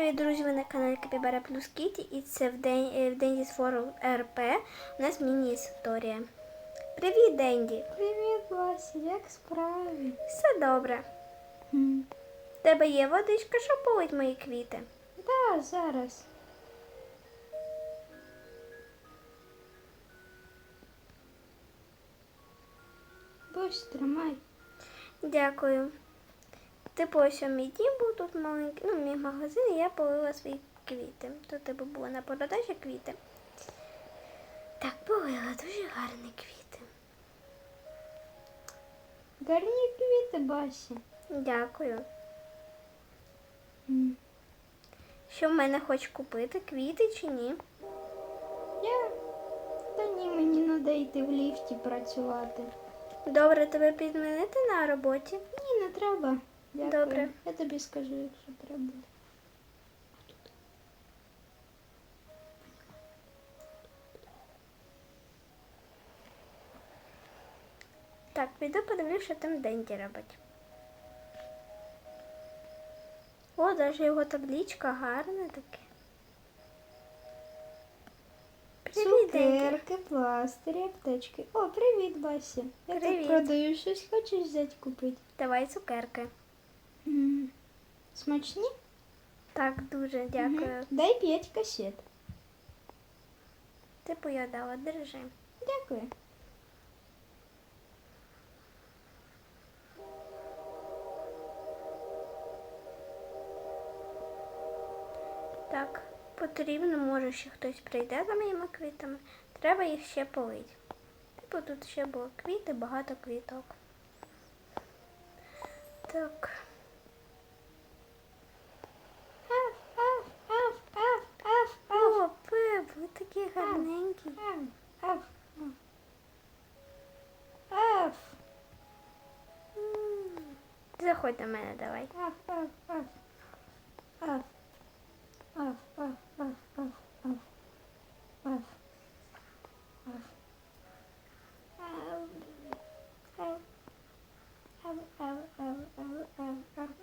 Привіт, друзі, ви на каналі Капібара Плюс Кіті і це в день е, в Денді World РП. У нас міні-історія. Привіт, Денді! Привіт, Вася, як справи? Все добре. В тебе є водичка, що полить мої квіти? Да, зараз. Бось, тримай. Дякую. Типу, ось мій дім був тут маленький, ну, мій магазин, і я полила свої квіти. Тут тебе було на продажі квіти. Так, полила дуже гарні квіти. Гарні квіти, Басі. Дякую. М. Що в мене хочеш купити? Квіти чи ні? Я. Та ні, мені треба йти в ліфті працювати. Добре, тебе підмінити на роботі? Ні, не треба. Дякую. Добре. Я тобі скажу, якщо треба. Так, піду подивлюсь, що там Денді робить. О, навіть його табличка гарна таке. Привіт, Денді. Цукерки, пластирі, аптечки. О, привіт, Бася. Я Привіт. тут продаю щось, хочеш взяти купити? Давай цукерки. Смачні? Так, дуже дякую. Мгм. Дай п'ять касет. Типу я дала, держи. Дякую. Так, потрібно, може ще хтось прийде за моїми квітами. Треба їх ще полити. Типу тут ще було квіти, багато квіток. Так. Заходь до мене, давай. аф, аф, аф. Аф. Аф, аф, аф, аф, аф.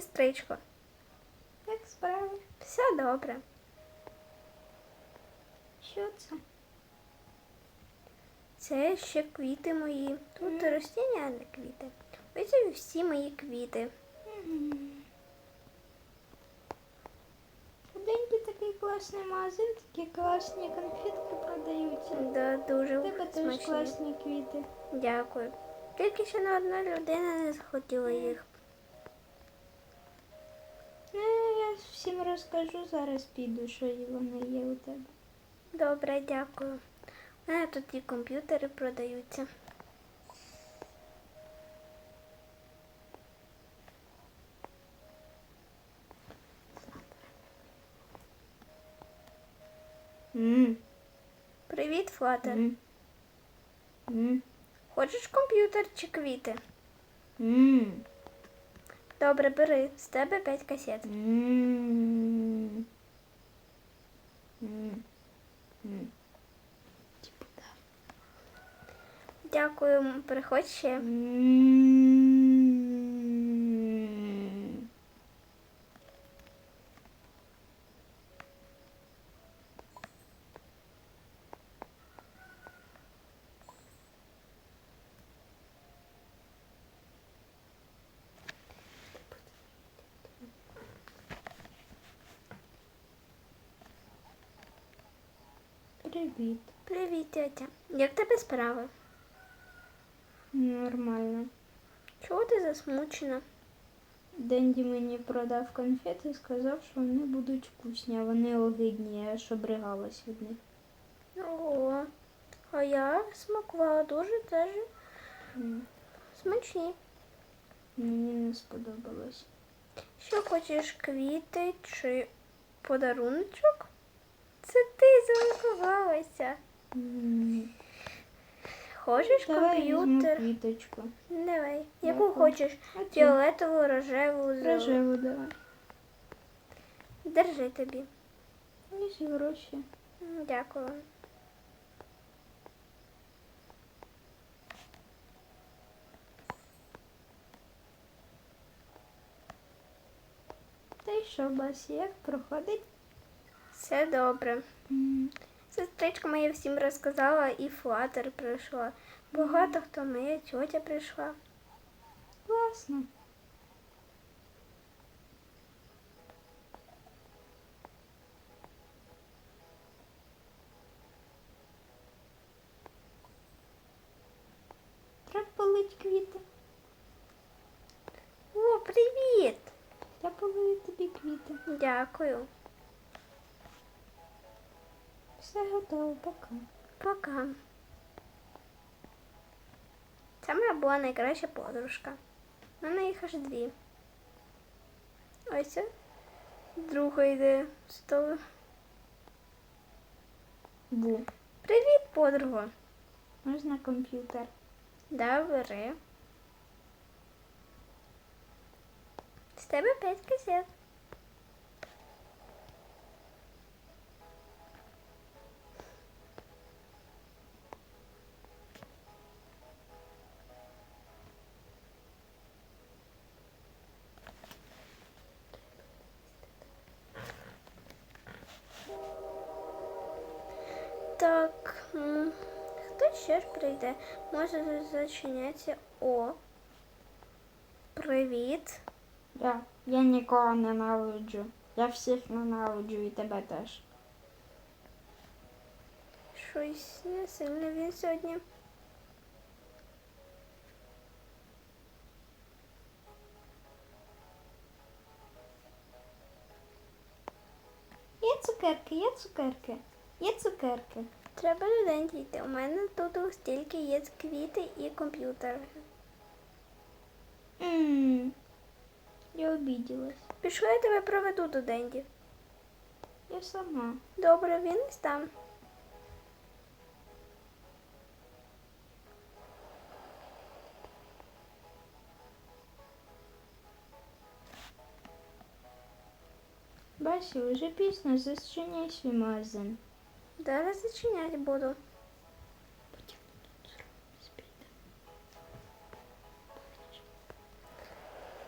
Сестричко. Як справи? Все добре. Що це? Це ще квіти мої. Тут ростіння, а не квіти. Ось всі мої квіти. Деньги такий класний магазин, такі класні конфетки продаються. Да, дуже тебе теж класні квіти. Дякую. Тільки ще на одна людина не захотіла їх. Всім розкажу, зараз піду, що вони є у тебе. Добре, дякую. У мене тут і комп'ютери продаються. М, Привіт, Флатер. м, м, Хочеш комп'ютер чи квіти? м, Добре, бери. З тебе п'ять касет. Дякую, приходь ще. Привіт. Привіт, тетя. Як тебе справи? Нормально. Чого ти засмучена? Денді мені продав конфети і сказав, що вони будуть вкусні, а вони огидні, я аж обригалась від них. Ого. А я смакувала дуже теж М, смачні. Мені не сподобалось. Що хочеш, квіти чи подаруночок? М, Хочеш Давай візьму комп'ютер? квіточку. Давай. Яку Дякую. хочеш? Оцю. Фіолетову, рожеву, зелену. Рожеву давай. Держи тобі. Ніж гроші. М, Дякую. Та й що, Басі, як проходить? Все добре. Сестричка моя всім розказала, і флатер прийшла. Багато хто моя тьотя прийшла. Класно. Треба полить квіти. О, привіт! Я полию тобі квіти. Дякую. Все готово, пока. Пока. Це моя була найкраща подружка. У мене їх аж дві. Ось це друга йде з того. Бу. Привіт, подруга. Можна комп'ютер. Да, бери. З тебе п'ять касет. Так, хто ще ж прийде? Може зачиняться О. Привіт. Я, я нікого ненавиджу. Я всіх ненавиджу і тебе теж. Щось не сильно він сьогодні. Є цукерки, є цукерки, є цукерки. Треба людей дійти. У мене тут стільки є квіти і комп'ютер. Ммм. Я обіділась. Пішли, я тебе проведу до Денді. Я сама. Добре, він там. Басю, вже пізно, зачиняй свій магазин. Зараз зачиняти буду.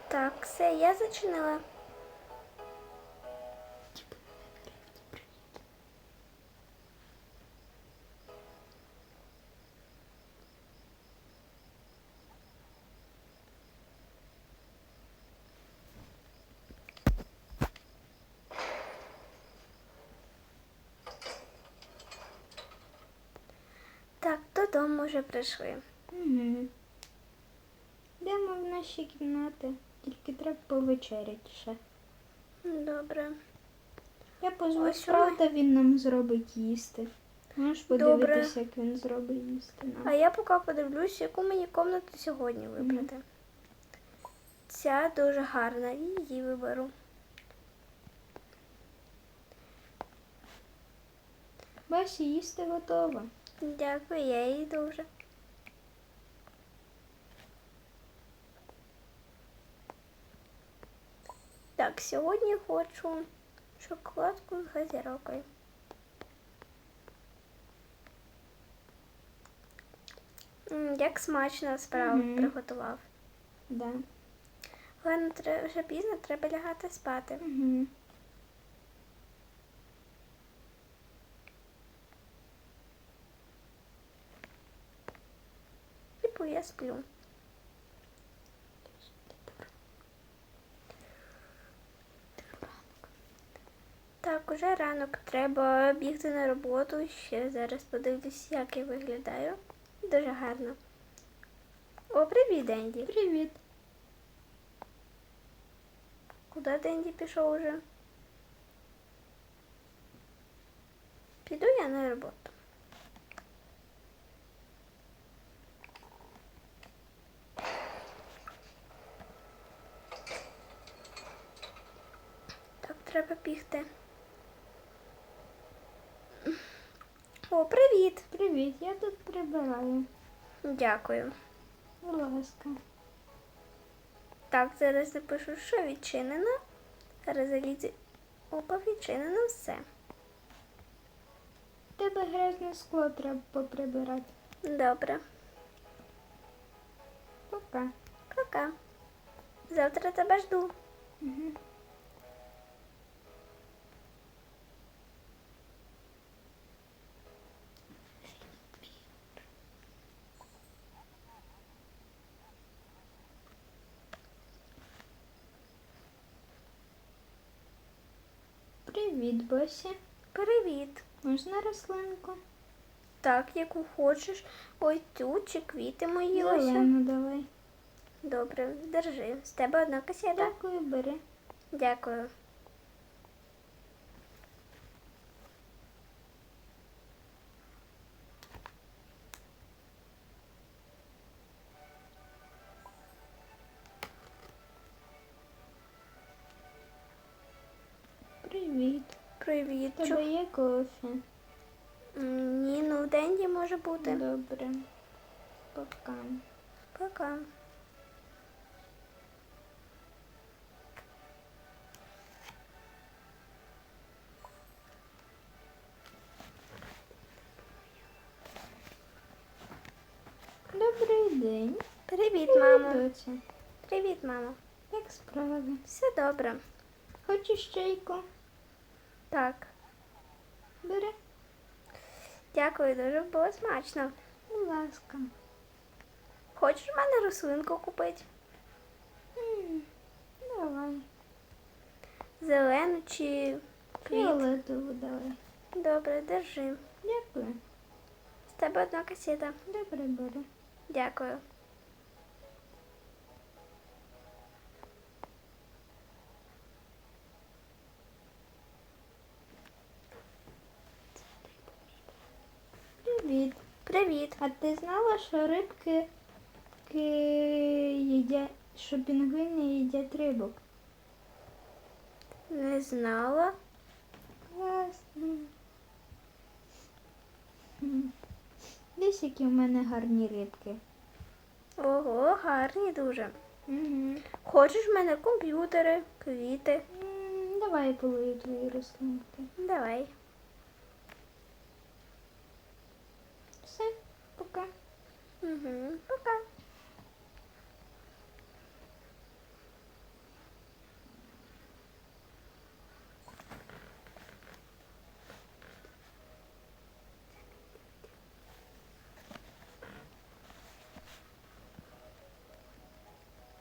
Так, все, я зачинила. Додому вже прийшли. Угу. Йдемо в наші кімнати, тільки треба повечеряти ще. Добре. Я позву Ось правда, він нам зробить їсти. Можеш Добре. подивитися, як він зробить їсти нам. А я поки подивлюсь, яку мені комнату сьогодні вибрати. Ця дуже гарна, і її виберу. Бася, їсти готово. Дякую, я її дуже. Так, сьогодні хочу шоколадку з газірокою. Як смачно справа Мгм. приготував. Да. Ладно, вже пізно, треба лягати спати. Угу. Типу я сплю. Так, уже ранок. Треба бігти на роботу. Ще зараз подивлюсь, як я виглядаю. Дуже гарно. О, привіт, Денді. Привіт. Куди Денді пішов уже? Піду я на роботу. Треба бігти. О, привіт! Привіт, я тут прибираю. Дякую. Будь ласка. Так, зараз напишу, що відчинено. Зараз залізе. Опа, відчинено все. Тебе грязне скло треба поприбирати. Добре. Пока. Пока. Завтра тебе жду. Угу. Привіт, Босі. Привіт. Можна рослинку? Так, яку хочеш. Ой, цю чи квіти мої ось. Зелену давай. Добре, держи. З тебе одна касета. Дякую, бери. Дякую. Привіт. Тебе є кофе? Ні, ну в Денді може бути. Добре. Пока. Пока. Добрий день. Привіт, мамо. Привіт, мамо. Як справи? Все добре. Хочеш чайку? Так. Бери. Дякую, дуже було смачно. Будь ласка. Хочеш в мене рослинку купити? М, Давай. Зелену чи? Фіолетову давай. Добре, держи. Дякую. З тебе одна касета. Добре, бери. Дякую. Привіт. А ти знала, що рибки їдять, що пінгвини їдять рибок? Не знала. Класно. Десь які в мене гарні рибки. Ого, гарні дуже. Угу. Хочеш в мене комп'ютери, квіти? Давай я полию твої рослинки. Давай. Все, пока. Угу. Пока.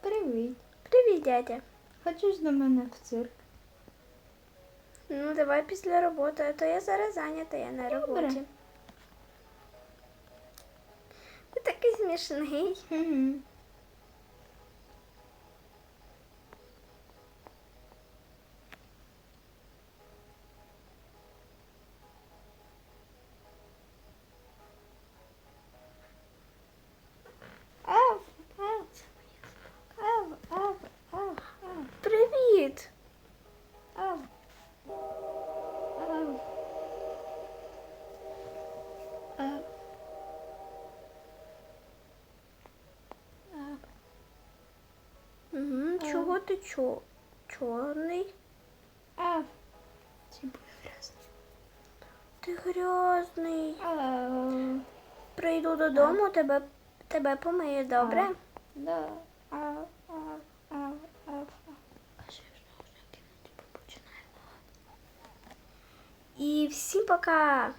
Привіт. Привіт, дядя. Хочеш до мене в цирк? Ну, давай після роботи, а то я зараз зайнята, я на Добре. роботі. смішний. Угу. А. Чого ти чо? Чорний? Ав. Це буде грязно. Ти грязний. Ав. Прийду додому, тебе, тебе помию, добре? А. Да. Що вже кінець починає. І всім пока.